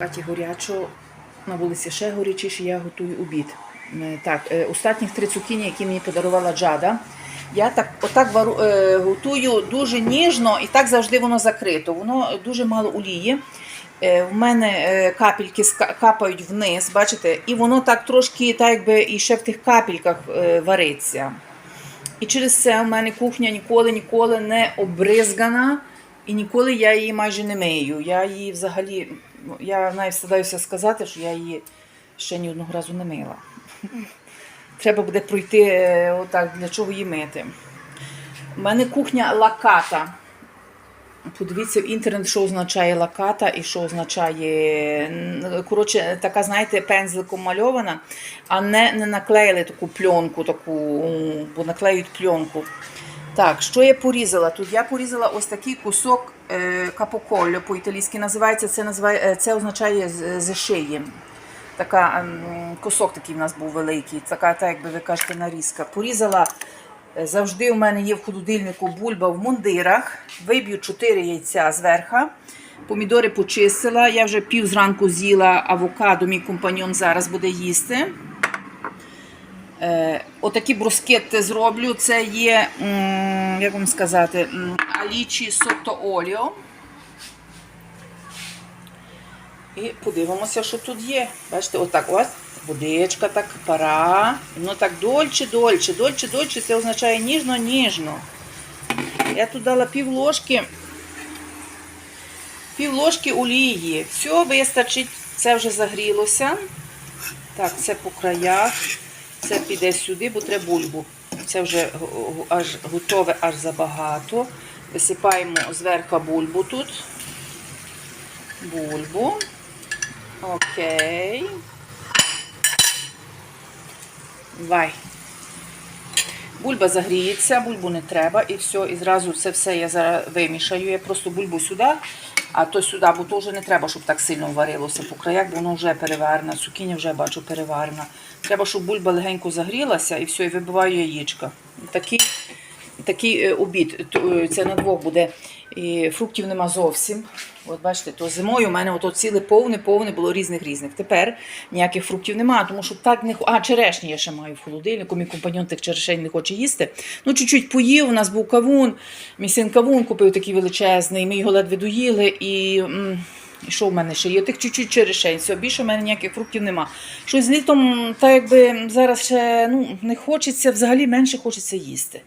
хаті горячо, на вулиці ще горячіше, я готую обід. Е, Так, е, останніх три цукіні, які мені подарувала Джада. Я так, отак е, готую дуже ніжно і так завжди воно закрито. Воно дуже мало олії. В мене капельки капають вниз, бачите, і воно так трошки, так якби і ще в тих капельках вариться. І через це в мене кухня ніколи ніколи не обризгана, і ніколи я її майже не мию. Я її взагалі, я навіть стидаюся сказати, що я її ще ні одного разу не мила. Треба буде пройти е, отак, для чого її мити. У мене кухня лаката. Подивіться в інтернет, що означає лаката і що означає. Коротше, така, знаєте, пензликом мальована, а не, не наклеїли таку пленку, таку, бо наклеюють пленку. Так, що я порізала? Тут я порізала ось такий кусок е, капоколло по-італійськи називається. Це, називає, е, це означає з, з шиї. Така ем, кусок такий в нас був великий, така, так як би ви кажете, нарізка. Порізала Е, Завжди у мене є в холодильнику бульба в мундирах. Виб'ю 4 яйця зверху. Помідори почистила. Я вже пів зранку з'їла авокадо, мій компаньон зараз буде їсти. Е, отакі брускетти зроблю. Це є, як вам сказати, алічі сотто оліо. І подивимося, що тут є. Бачите, отак ось водичка, так пара. Воно так дольче, дольче, дольче, дольче. Це означає ніжно-ніжно. Я тут дала пів ложки, пів ложки олії. Все вистачить. Це вже загрілося. Так, це по краях. Це піде сюди, бо треба бульбу. Це вже аж готове аж забагато. Висипаємо зверху бульбу тут. Бульбу. Окей. Вай. Бульба загріється, бульбу не треба, і все, і зразу це все я зараз вимішаю. Я просто бульбу сюди, а то сюди, бо то вже не треба, щоб так сильно варилося по краях, бо воно вже переварено. Цукіні вже бачу переварена. Треба, щоб бульба легенько загрілася, і все, і вибиваю яєчка. Такий, такий е, обід. Е, Це на двох буде. І фруктів нема зовсім. От бачите, то зимою у мене ото ціле повне, повне було різних різних. Тепер ніяких фруктів немає, тому що так не А, черешні я ще маю в холодильнику. Мій компаньон тих черешень не хоче їсти. Ну, чуть-чуть поїв. У нас був кавун. Мій син кавун купив такий величезний. Ми його ледве доїли і. і що в мене ще є? Тих чуть-чуть черешень. Все, більше в мене ніяких фруктів нема. Щось літом, так якби зараз ще ну, не хочеться, взагалі менше хочеться їсти.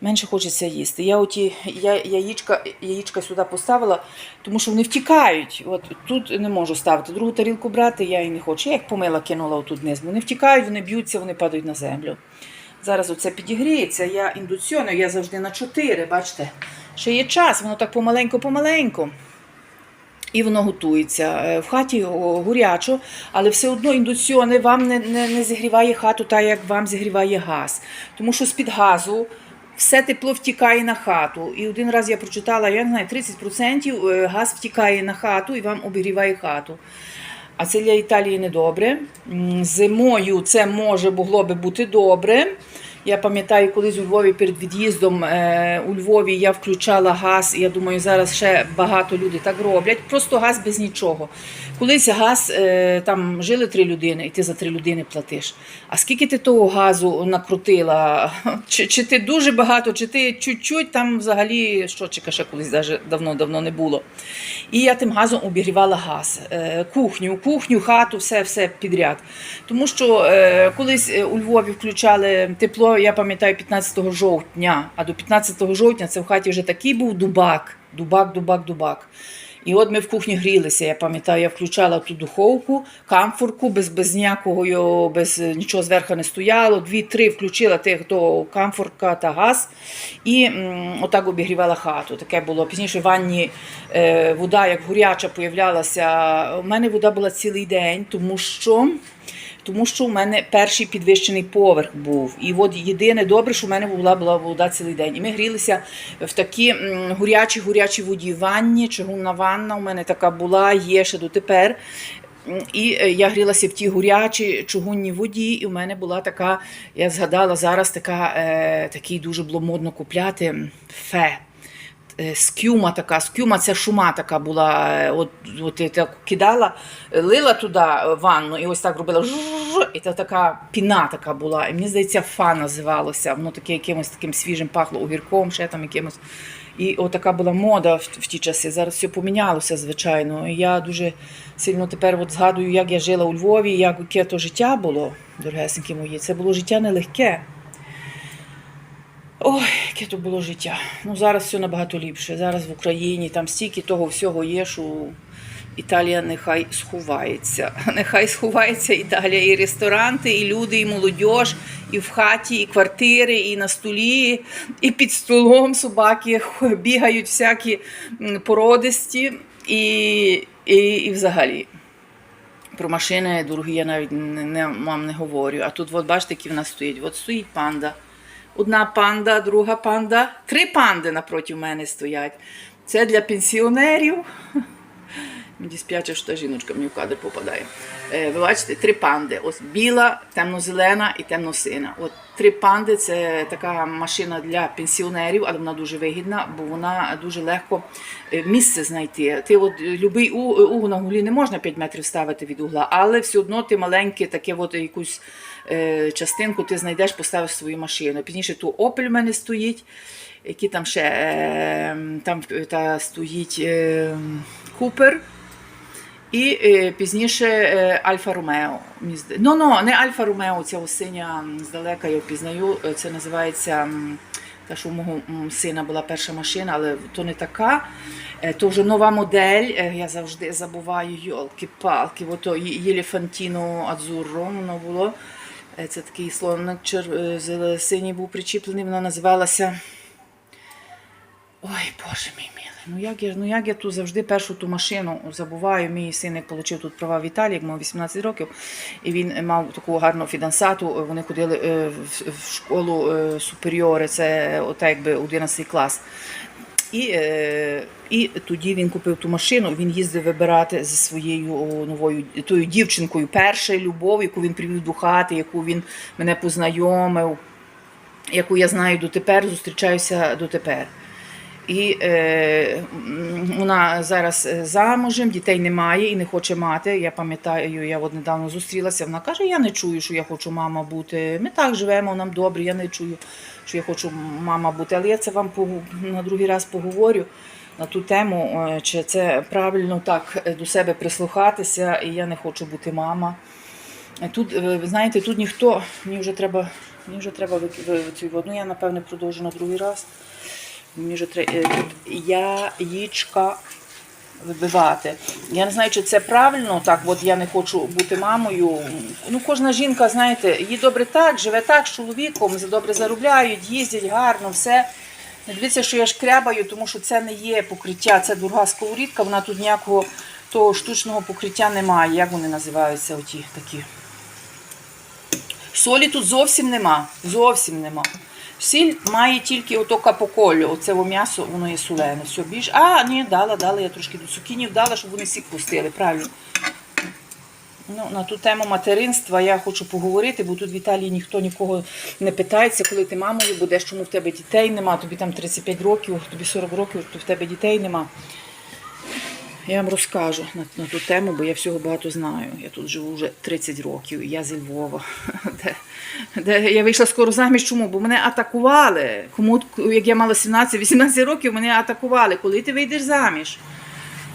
Менше хочеться їсти. Я оті я, яєчка, яєчка сюди поставила, тому що вони втікають. От тут не можу ставити. Другу тарілку брати я і не хочу. Я їх помила, кинула отут вниз. Вони втікають, вони б'ються, вони падають на землю. Зараз оце підігріється. Я індуційно, я завжди на 4, бачите. Ще є час, воно так помаленьку-помаленьку. І воно готується. Е, В хаті гурячо, але все одно індуціоне вам не, не, не зігріває хату так, як вам зігріває газ. Тому що з-під газу все тепло втікає на хату. І один раз я прочитала, я не знаю, 30% е, газ втікає на хату і вам обігріває хату. А це для Італії не добре. Зимою це може могло би бути добре. Я пам'ятаю, колись у Львові перед від'їздом е, у Львові я включала газ, і я думаю, зараз ще багато людей так роблять. Просто газ без нічого. Колись газ е, там жили три людини, і ти за три людини платиш. А скільки ти того газу накрутила? Чи, чи ти дуже багато, чи ти чуть-чуть там взагалі щочика ще колись давно-давно не було. І я тим газом обігрівала газ, е, кухню, кухню, хату, все, все підряд. Тому що колись у Львові включали тепло, я пам'ятаю, 15 жовтня, а до 15 жовтня це в хаті вже такий був дубак, дубак, дубак, дубак. І от ми в кухні грілися. Я пам'ятаю, я включала ту духовку, камфорку, без, без ніякого, без е, нічого зверху не стояло. Дві-три включила тих до камфорка та газ. І м, отак обігрівала хату. Таке було. Пізніше в ванні е, вода, як горяча, появлялася. У мене вода була цілий день, тому що. Тому що у мене перший підвищений поверх був. І от єдине добре, що в мене була, була вода цілий день. І ми грілися в такі гурячі гурячі воді ванні, чугунна ванна у мене така була, є ще дотепер. І е, я грілася в тій гурячій чугунній воді, і у мене була така, я згадала зараз така, е, такий дуже було модно купляти фе. Е, скюма така, скюма це шума така була. е, От, от ти так кидала, е, лила туди ванну і ось так робила жужж, і це така піна така була. І мені здається, фа називалося. Воно таке якимось таким свіжим пахло огірком, ще там якимось. І отака була мода в, в ті часи. Зараз все помінялося, звичайно. І я дуже сильно тепер от згадую, як я жила у Львові, як яке то життя було, дорогесенькі мої. Це було життя нелегке. Ой, яке то було життя. Ну зараз все набагато ліпше. Зараз в Україні там стільки того всього є, що Італія нехай сховається. Нехай сховається Італія. І ресторанти, і люди, і молодь, і в хаті, і квартири, і на столі, і під столом собаки бігають всякі породисті, і, і, і взагалі. Про машини дорогі я навіть не, не, вам не говорю. А тут, от бачите, які в нас стоїть. От стоїть панда. Одна панда, друга панда. Три панди напроти мене стоять. Це для пенсіонерів. Мені сп'яче, та жіночка мені в кадр попадає. Е, ви бачите, три панди. Ось біла, темно-зелена і темно-сина. От три панди це така машина для пенсіонерів, але вона дуже вигідна, бо вона дуже легко е, місце знайти. Ти от е, любий у- угол на гулі не можна 5 метрів ставити від угла, але все одно ти маленьке, таке от якусь е, частинку ти знайдеш, поставиш свою машину. Пізніше ту Opel в мене стоїть. Які там ще е, там та стоїть е, Купер. І е, пізніше е, Альфа Ромео. Ну, ну, не Альфа Ромео, ця синя здалека я впізнаю. Е, Це називається та, що у мого сина була перша машина, але то не така. То вже нова модель. Я завжди забуваю йолки-палки. Ото Єлефантіно Адзурро воно було. Це такий е, синій був причіплений, вона називалася. Ой, Боже мій милий. Ну як я ну як я ту завжди першу ту машину забуваю. Мій син отримав тут права в Італії, мав 18 років, і він мав таку гарну фідансату. Вони ходили е, в, в школу е, суперіори, це ота якби 11 клас. І, е, і тоді він купив ту машину, він їздив вибирати зі своєю новою тою дівчинкою, першою любов, яку він привів до хати, яку він мене познайомив, яку я знаю дотепер, зустрічаюся дотепер. І е, вона зараз е, замужем, дітей немає і не хоче мати. Я пам'ятаю, я от недавно зустрілася. Вона каже: Я не чую, що я хочу мама бути. Ми так живемо, нам добре, я не чую, що я хочу мама бути. Але я це вам на другий раз поговорю на ту тему, е, чи це правильно так е, до себе прислухатися, і я не хочу бути мама. Тут, ви знаєте, тут ніхто, мені вже треба, мені вже треба цю одну, я напевне продовжу на другий раз. Вже треба яєчка вибивати. Я не знаю, чи це правильно, так, от я не хочу бути мамою. Ну, кожна жінка, знаєте, їй добре так, живе так з чоловіком, добре заробляють, їздять гарно, все. Не дивіться, що я шкрябаю, тому що це не є покриття, це дорога сковорідка, вона тут ніякого того штучного покриття немає. Як вони називаються оті такі? Солі тут зовсім нема. Зовсім нема. Сіль має тільки ото капоколю, оце м'ясо, воно є солене. Все більш. А, ні, дала, дала, я трошки до цукінів дала, щоб вони сік пустили, правильно. Ну, на ту тему материнства я хочу поговорити, бо тут в Італії ніхто нікого не питається, коли ти мамою будеш, чому в тебе дітей нема, тобі там 35 років, тобі 40 років, то в тебе дітей нема. Я вам розкажу на, на ту тему, бо я всього багато знаю. Я тут живу вже 30 років, я зі Львова. Де, де я вийшла скоро заміж, чому? Бо мене атакували. Кому, як я мала 17-18 років, мене атакували. Коли ти вийдеш заміж?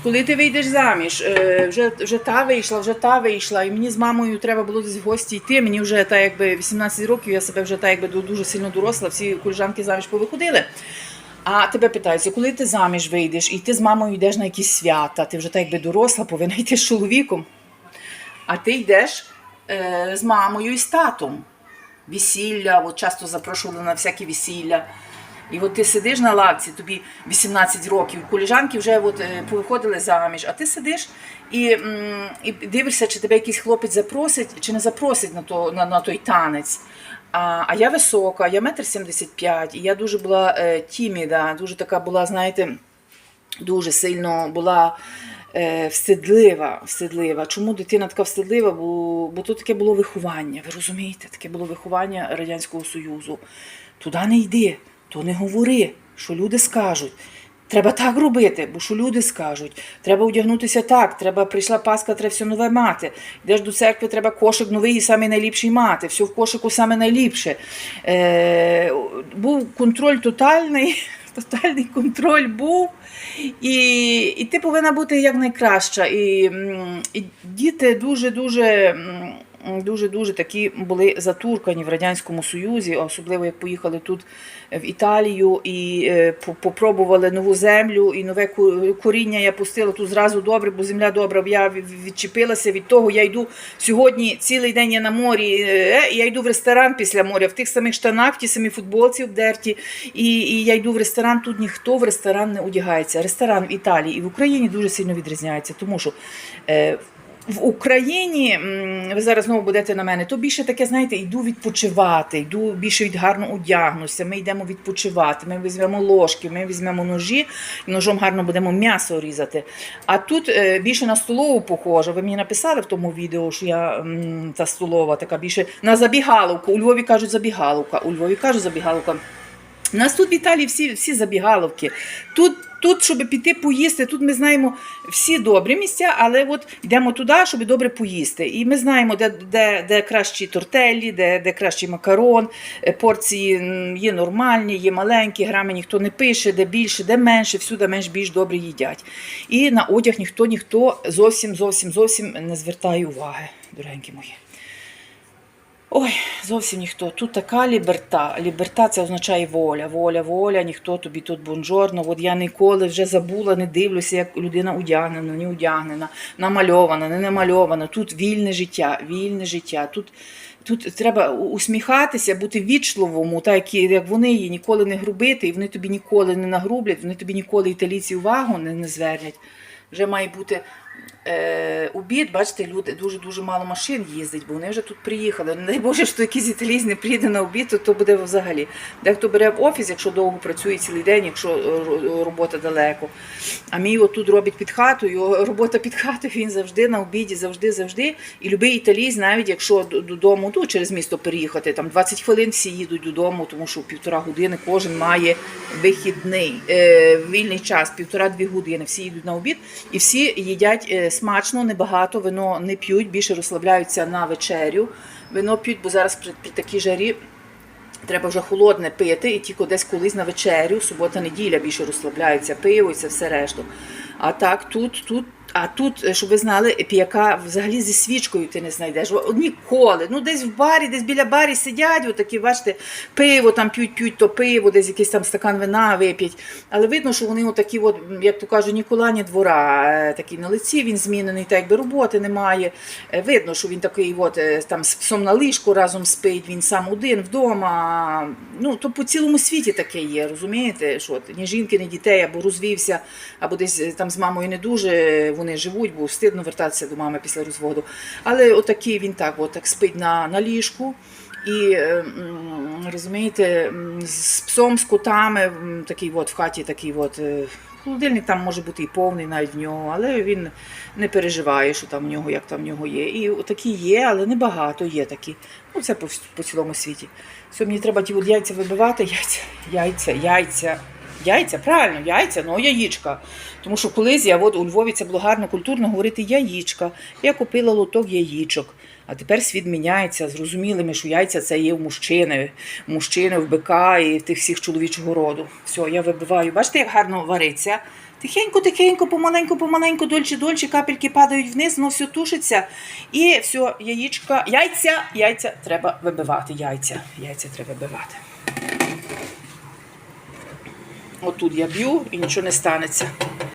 Коли ти вийдеш заміж, Е, вже, вже та вийшла, вже та вийшла, і мені з мамою треба було десь в гості йти. Мені вже так якби 18 років, я себе вже так якби дуже сильно доросла, всі коліжанки заміж повиходили. А тебе питаються, коли ти заміж вийдеш, і ти з мамою йдеш на якісь свята, ти вже так якби доросла, повинна йти з чоловіком. А ти йдеш е, з мамою і з татом. Весілля, от часто запрошували на всякі весілля. І от ти сидиш на лавці, тобі 18 років, коліжанки вже от, е, повиходили заміж, а ти сидиш і, і дивишся, чи тебе якийсь хлопець запросить, чи не запросить на, то, на, на той танець. А, а я висока, я метр сімдесят п'ять, і я дуже була е, тіміда, дуже така була, знаєте, дуже сильно була е, встидлива, встидлива. Чому дитина така встидлива? Бо, бо то таке було виховання. Ви розумієте, таке було виховання Радянського Союзу. Туди не йди, то не говори, що люди скажуть. Треба так робити, бо що люди скажуть, треба одягнутися так, треба прийшла Пасха, треба все нове мати. Йдеш до церкви, треба кошик новий і самий найліпший мати. Все в кошику саме найліпше. Е, був контроль тотальний, тотальний контроль був. І, і ти повинна бути як найкраща. І, і діти дуже-дуже. Дуже-дуже такі були затуркані в Радянському Союзі, особливо як поїхали тут в Італію і е, попробували нову землю і нове коріння я пустила тут зразу добре, бо земля добра. Я відчепилася від того. Я йду сьогодні цілий день я на морі. е, я йду в ресторан після моря в тих самих штанах, в ті самі футболці обдерті. І, і я йду в ресторан. Тут ніхто в ресторан не одягається. Ресторан в Італії і в Україні дуже сильно відрізняється, тому що. В Україні ви зараз знову будете на мене, то більше таке, знаєте, йду відпочивати, йду більше від гарно одягнуся. Ми йдемо відпочивати. Ми візьмемо ложки, ми візьмемо ножі, ножом гарно будемо м'ясо різати. А тут е, більше на столову похоже. Ви мені написали в тому відео, що я та столова така більше на забігаловку. У Львові кажуть забігаловка. У Львові кажуть забігаловка. У нас тут в Італії всі, всі забігаловки. Тут, тут, щоб піти поїсти, тут ми знаємо всі добрі місця, але от йдемо туди, щоб добре поїсти. І ми знаємо, де, де, де кращі тортелі, де, де кращий макарон, е, порції є нормальні, є маленькі, грами ніхто не пише, де більше, де менше, всюди менш більш добре їдять. І на одяг ніхто ніхто зовсім зовсім зовсім не звертає уваги, дорогенькі мої. Ой, зовсім ніхто. Тут така ліберта. Ліберта це означає воля. Воля, воля, ніхто тобі тут бонжорно. От я ніколи вже забула, не дивлюся, як людина одягнена, не одягнена, намальована, не намальована. Тут вільне життя, вільне життя. Тут, тут треба усміхатися, бути вічливому, так як, вони є, ніколи не грубити, і вони тобі ніколи не нагрублять, вони тобі ніколи італійці увагу не, не звернять. Вже має бути е, обід, бачите, люди дуже-дуже мало машин їздить, бо вони вже тут приїхали. Не дай Боже, що якийсь італійсь не приїде на обід, то, то буде взагалі. Дехто бере в офіс, якщо довго працює цілий день, якщо е, робота далеко. А мій отут робить під хатою, робота під хатою, він завжди на обіді, завжди, завжди. І любий італійсь, навіть якщо додому, ну, через місто переїхати, там 20 хвилин всі їдуть додому, тому що півтора години кожен має вихідний е, вільний час, півтора-дві години. Всі їдуть на обід і всі їдять е, смачно, небагато, вино не п'ють, більше розслабляються на вечерю. Вино п'ють, бо зараз при, при такій жарі Треба вже холодне пити, і тільки десь колись на вечерю, субота, неділя більше розслабляються, пиво і це все решту. А так тут, тут, а тут, е, щоб ви знали, п'яка взагалі зі свічкою ти не знайдеш. Ніколи. Ну, десь в барі, десь біля барі сидять, отакі, бачите, пиво там п'ють, п'ють то пиво, десь якийсь там стакан вина вип'ять. Але видно, що вони отакі, от, як то кажуть, Нікола, ні двора, е, такий на лиці він змінений, так якби роботи немає. Е, Видно, що він такий, от, там з псом на ліжку разом спить, він сам один вдома. Ну, то по цілому світі таке є, розумієте? Що ні жінки, ні дітей, або розвівся, або десь там з мамою не дуже вони живуть, бо стидно вертатися до мами після розводу. Але отакий він так, от, так спить на, на ліжку. І е, розумієте, з псом, з котами, такий от в хаті такий от. е, Холодильник там може бути і повний навіть в нього, але він не переживає, що там в нього, як там в нього є. І такі є, але небагато є такі. Ну, це по, по цілому світі. Все, мені треба ті от яйця вибивати, яйця, яйця, яйця. Яйця, правильно, яйця, ну яєчка. Тому що колись я от у Львові це було гарно культурно говорити яєчка. Я купила лоток яєчок. А тепер світ міняється. Зрозуміли що яйця це є в мужчини, мужчини, в бика і в тих всіх чоловічого роду. Все, я вибиваю. Бачите, як гарно вариться. Тихенько, тихенько, помаленьку, помаленьку, дольче, дольче, капельки падають вниз, воно все тушиться. І все, яєчка, яйця, яйця треба вибивати. Яйця, яйця треба вибивати. Отут я б'ю і нічого не станеться.